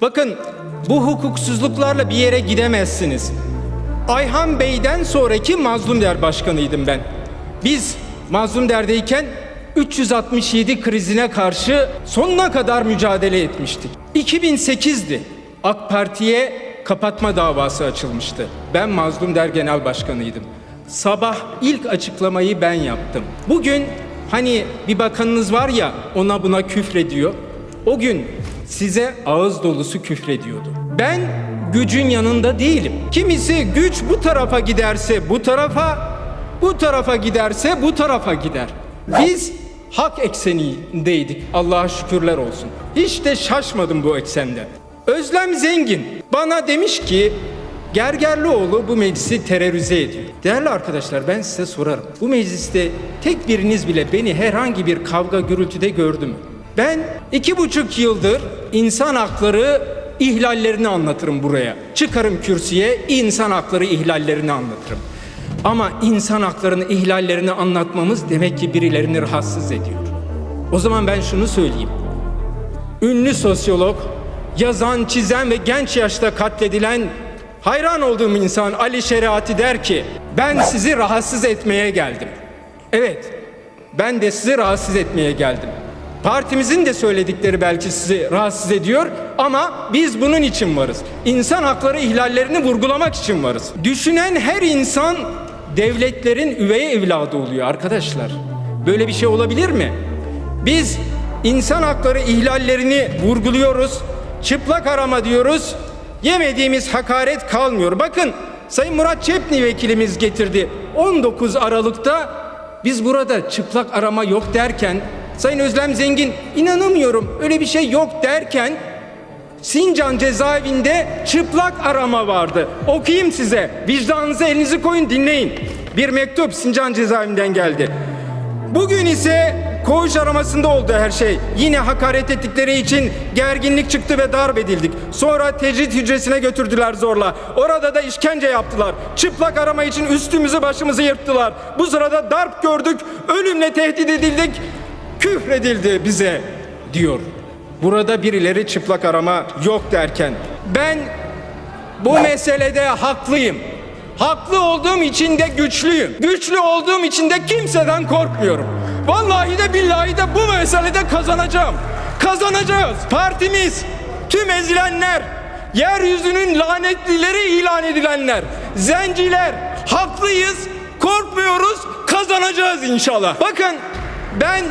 Bakın bu hukuksuzluklarla bir yere gidemezsiniz. Ayhan Bey'den sonraki Mazlum Der Başkanıydım ben. Biz Mazlum Der'deyken 367 krizine karşı sonuna kadar mücadele etmiştik. 2008'di. AK Parti'ye kapatma davası açılmıştı. Ben Mazlum Der Genel Başkanıydım. Sabah ilk açıklamayı ben yaptım. Bugün hani bir bakanınız var ya ona buna küfrediyor. O gün size ağız dolusu küfrediyordu. Ben gücün yanında değilim. Kimisi güç bu tarafa giderse bu tarafa, bu tarafa giderse bu tarafa gider. Biz hak eksenindeydik. Allah'a şükürler olsun. Hiç de şaşmadım bu eksende. Özlem Zengin bana demiş ki Gergerlioğlu bu meclisi terörize ediyor. Değerli arkadaşlar ben size sorarım. Bu mecliste tek biriniz bile beni herhangi bir kavga gürültüde gördü mü? Ben iki buçuk yıldır insan hakları ihlallerini anlatırım buraya. Çıkarım kürsüye insan hakları ihlallerini anlatırım. Ama insan haklarının ihlallerini anlatmamız demek ki birilerini rahatsız ediyor. O zaman ben şunu söyleyeyim. Ünlü sosyolog, yazan, çizen ve genç yaşta katledilen hayran olduğum insan Ali Şeriati der ki ben sizi rahatsız etmeye geldim. Evet, ben de sizi rahatsız etmeye geldim. Partimizin de söyledikleri belki sizi rahatsız ediyor ama biz bunun için varız. İnsan hakları ihlallerini vurgulamak için varız. Düşünen her insan devletlerin üvey evladı oluyor arkadaşlar. Böyle bir şey olabilir mi? Biz insan hakları ihlallerini vurguluyoruz. Çıplak arama diyoruz. Yemediğimiz hakaret kalmıyor. Bakın Sayın Murat Çepni vekilimiz getirdi. 19 Aralık'ta biz burada çıplak arama yok derken Sayın Özlem Zengin inanamıyorum öyle bir şey yok derken Sincan cezaevinde çıplak arama vardı. Okuyayım size. Vicdanınıza elinizi koyun dinleyin. Bir mektup Sincan cezaevinden geldi. Bugün ise koğuş aramasında oldu her şey. Yine hakaret ettikleri için gerginlik çıktı ve darp edildik. Sonra tecrit hücresine götürdüler zorla. Orada da işkence yaptılar. Çıplak arama için üstümüzü başımızı yırttılar. Bu sırada darp gördük, ölümle tehdit edildik, küfredildi bize diyor. Burada birileri çıplak arama yok derken ben bu meselede haklıyım. Haklı olduğum için de güçlüyüm. Güçlü olduğum için de kimseden korkmuyorum. Vallahi de billahi de bu meselede kazanacağım. Kazanacağız. Partimiz, tüm ezilenler, yeryüzünün lanetlileri ilan edilenler, zenciler, haklıyız, korkmuyoruz, kazanacağız inşallah. Bakın ben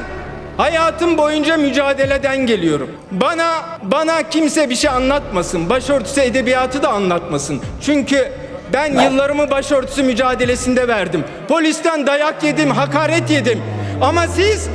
Hayatım boyunca mücadeleden geliyorum. Bana bana kimse bir şey anlatmasın. Başörtüsü edebiyatı da anlatmasın. Çünkü ben yıllarımı başörtüsü mücadelesinde verdim. Polisten dayak yedim, hakaret yedim. Ama siz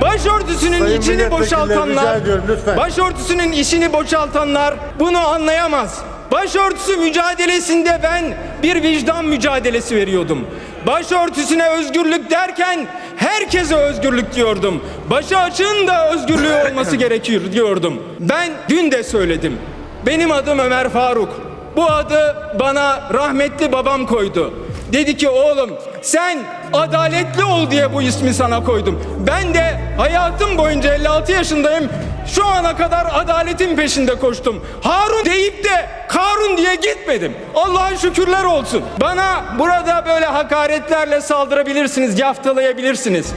başörtüsünün Sayın içini boşaltanlar, ediyorum, başörtüsünün işini boşaltanlar bunu anlayamaz. Başörtüsü mücadelesinde ben bir vicdan mücadelesi veriyordum. Başörtüsüne özgürlük derken herkese özgürlük diyordum. Başı açığın da özgürlüğü olması gerekiyor diyordum. Ben dün de söyledim. Benim adım Ömer Faruk. Bu adı bana rahmetli babam koydu. Dedi ki oğlum sen adaletli ol diye bu ismi sana koydum. Ben de hayatım boyunca 56 yaşındayım. Şu ana kadar adaletin peşinde koştum. Harun deyip de Karun diye gitmedim. Allah'a şükürler olsun. Bana burada böyle hakaretlerle saldırabilirsiniz, yaftalayabilirsiniz.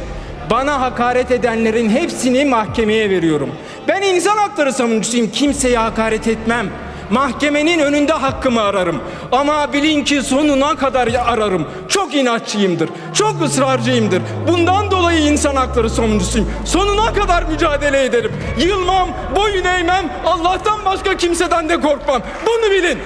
Bana hakaret edenlerin hepsini mahkemeye veriyorum. Ben insan hakları savunucusuyum. Kimseye hakaret etmem. Mahkemenin önünde hakkımı ararım. Ama bilin ki sonuna kadar ararım. Çok inatçıyımdır. Çok ısrarcıyımdır. Bundan dolayı insan hakları savunucusuyum. Sonuna kadar mücadele ederim. Yılmam, boyun eğmem. Allah'tan başka kimseden de korkmam. Bunu bilin.